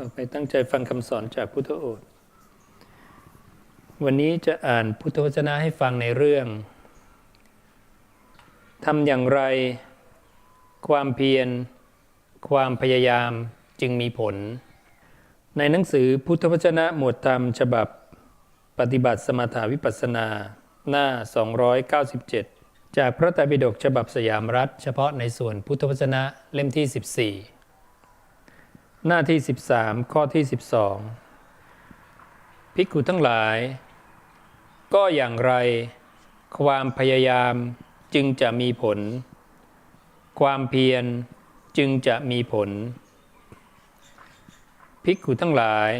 ต่อไปตั้งใจฟังคำสอนจากพุทธโอษฐ์ วันนี้จะอ่านพุทธวจนะให้ฟังในเรื่องทำอย่างไร ความเพียร ความพยายามจึงมีผล ในหนังสือพุทธวจนะหมวดธรรมฉบับปฏิบัติสมถาวิปัสสนา หน้า 297 จากพระไตรปิฎกฉบับสยามรัฐ เฉพาะในส่วนพุทธวจนะเล่มที่ 14 หน้าที่ 13 ข้อที่ 12 ภิกขุทั้งหลาย ก็อย่างไร ความพยายามจึงจะมีผล ความเพียรจึงจะมีผล ภิกขุทั้งหลาย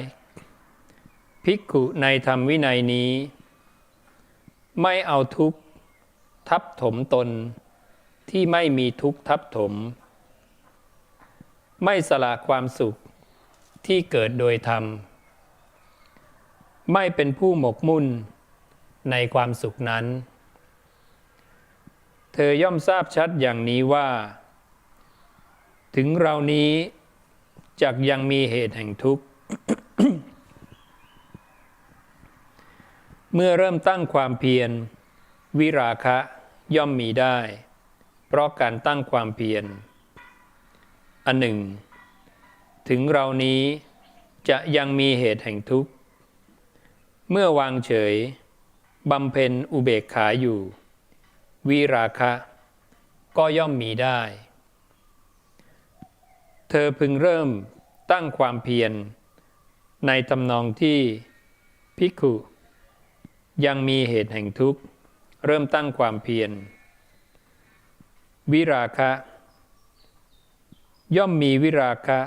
ภิกขุในธรรมวินัยนี้ ไม่เอาทุกข์ทับถมตนที่ไม่มีทุกข์ทับถม ไม่สละความสุขที่เกิดโดยธรรม ไม่เป็นผู้หมกมุ่นในความสุขนั้น เธอย่อมทราบชัดอย่างนี้ว่า ถึงเรานี้จักยังมีเหตุแห่งทุกข์ เมื่อเริ่มตั้งความเพียร วิราคะย่อมมีได้ เพราะการตั้งความเพียร อันหนึ่ง ถึงเรานี้จะยังมีเหตุแห่งทุกข์ เมื่อวางเฉยบำเพ็ญอุเบกขาอยู่ วิราคะ ก็ย่อมมีได้ เธอพึงเริ่มตั้งความเพียร ในตำนองที่ภิกขุ ยังมีเหตุแห่งทุกข์ เริ่มตั้งความเพียร วิราคะ ย่อมมีวิราคะ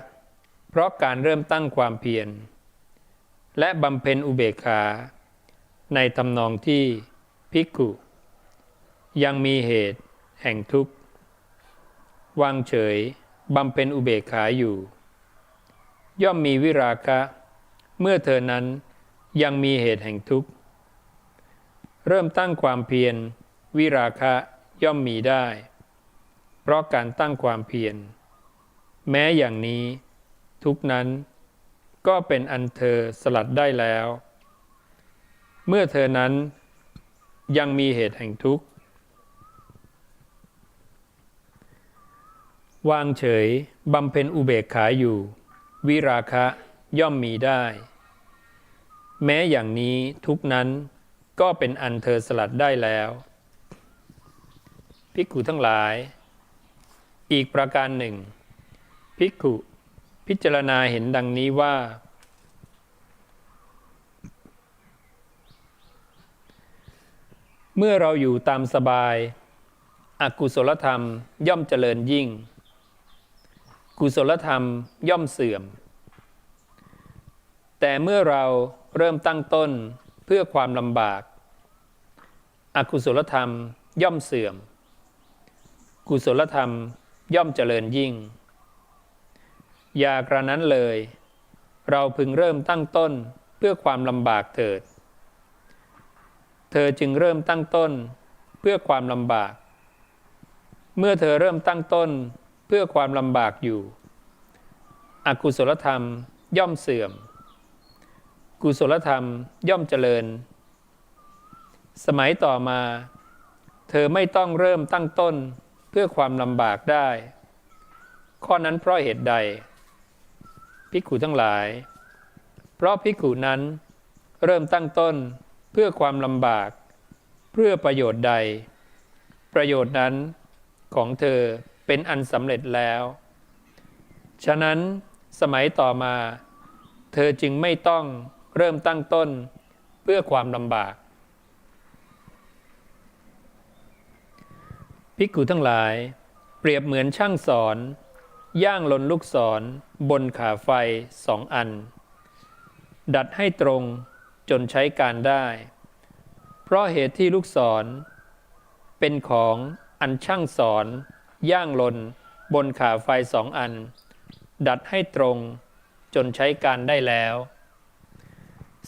เพราะการเริ่มตั้งความเพียร และบำเพ็ญอุเบกขา ในตำนองที่ภิกขุ ยังมีเหตุแห่งทุกข์วางเฉยบำเพ็ญอุเบกขาอยู่ ย่อมมีวิราคะ เมื่อเธอนั้นยังมีเหตุแห่งทุกข์ เริ่มตั้งความเพียร วิราคะย่อมมีได้ เพราะการตั้งความเพียร แม้อย่างนี้ ทุกนั้นก็เป็นอันเธอสลัดได้แล้ว เมื่อเธอนั้นยังมีเหตุแห่งทุกข์ วางเฉยบำเพ็ญอุเบกขาอยู่ วิราคะย่อมมีได้ แม้อย่างนี้ทุกนั้นก็เป็นอันเธอสลัดได้แล้วภิกขุทั้งหลาย อีกประการหนึ่ง ภิกขุ พิจารณาเห็นดังนี้ว่า เมื่อเราอยู่ตามสบาย อกุศลธรรมย่อมเจริญยิ่ง กุศลธรรมย่อมเสื่อม แต่เมื่อเราเริ่มตั้งต้นเพื่อความลำบาก อกุศลธรรมย่อมเสื่อม กุศลธรรมย่อมเจริญยิ่ง อย่ากระนั้นเลย เราพึงเริ่มตั้งต้นเพื่อความลำบากเถิด เธอจึงเริ่มตั้งต้นเพื่อความลำบาก เมื่อเธอเริ่มตั้งต้นเพื่อความลำบากอยู่ อกุศลธรรมย่อมเสื่อม กุศลธรรมย่อมเจริญ สมัยต่อมา เธอไม่ต้องเริ่มตั้งต้นเพื่อความลำบากได้ ข้อนั้นเพราะเหตุใด ภิกขุทั้งหลาย เพราะภิกขุนั้นเริ่มตั้งต้นเพื่อความลำบาก เพื่อประโยชน์ใด ประโยชน์นั้นของเธอเป็นอันสำเร็จแล้ว ฉะนั้นสมัยต่อมา เธอจึงไม่ต้องเริ่มตั้งต้นเพื่อความลำบากภิกขุทั้งหลาย เปรียบเหมือนช่างสอน ย่างลนลูกศรบนขาไฟสองอัน ดัดให้ตรงจนใช้การได้ เพราะเหตุที่ลูกศร เป็นของอันช่างสอน ย่างลนบนขาไฟสองอัน ดัดให้ตรงจนใช้การได้แล้ว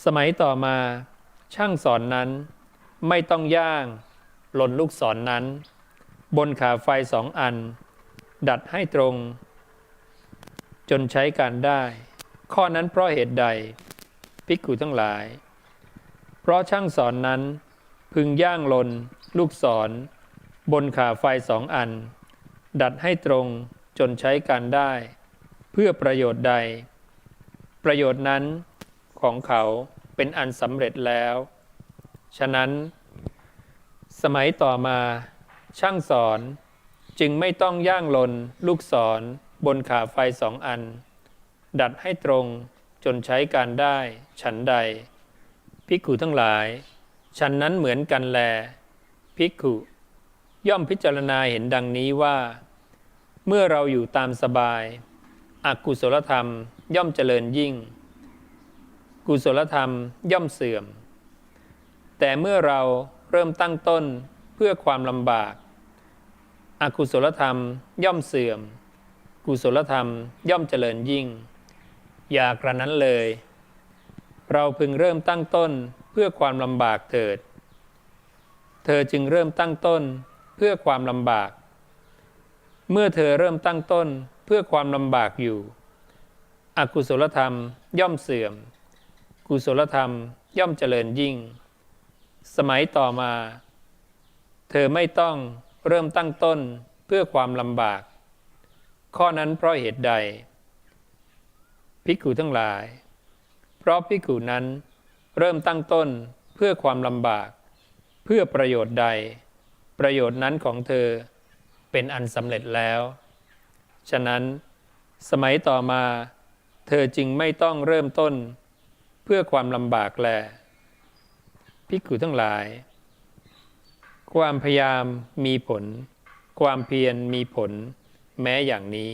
สมัยต่อมาช่างสอนนั้นไม่ต้องย่างหล่นลูกศรนนั้น บนขาไฟสองอัน ดัดให้ตรง จนใช้การได้ ข้อนั้นเพราะเหตุใดภิกขุทั้งหลาย เพราะช่างสอนนั้น พึงย่างลน ลูกศร บนขาไฟสองอัน ดัดให้ตรงจนใช้การได้ เพื่อประโยชน์ใด ประโยชน์นั้นของเขาเป็นอันสำเร็จแล้ว ฉะนั้น สมัยต่อมาช่างสอนจึงไม่ต้องย่างลน ลูกศร บนขาไฟสองอัน ดัดให้ตรงจนใช้การได้ ฉันใด ภิกขุทั้งหลาย ฉันนั้นเหมือนกันแล ภิกขุย่อมพิจารณาเห็นดังนี้ว่า เมื่อเราอยู่ตามสบายอกุศลธรรมย่อมเจริญยิ่ง กุศลธรรมย่อมเสื่อม แต่เมื่อเราเริ่มตั้งต้นเพื่อความลำบากอากุศลธรรมย่อมเสื่อม กุศลธรรมย่อมเจริญยิ่ง อย่ากระนั้นเลย เราพึงเริ่มตั้งต้นเพื่อความลำบากเถิด เธอจึงเริ่มตั้งต้นเพื่อความลำบาก เมื่อเธอเริ่มตั้งต้นเพื่อความลำบากอยู่ อกุศลธรรมย่อมเสื่อม กุศลธรรมย่อมเจริญยิ่ง สมัยต่อมา เธอไม่ต้องเริ่มตั้งต้นเพื่อความลำบาก ข้อนั้นเพราะเหตุใด ภิกขุทั้งหลาย เพราะภิกขุนั้นเริ่มตั้งต้นเพื่อความลำบาก เพื่อประโยชน์ใด ประโยชน์นั้นของเธอเป็นอันสำเร็จแล้ว ฉะนั้น สมัยต่อมาเธอจึงไม่ต้องเริ่มต้น เพื่อความลำบากแลภิกขุทั้งหลาย ความพยายามมีผล ความเพียรมีผล แม้อย่างนี้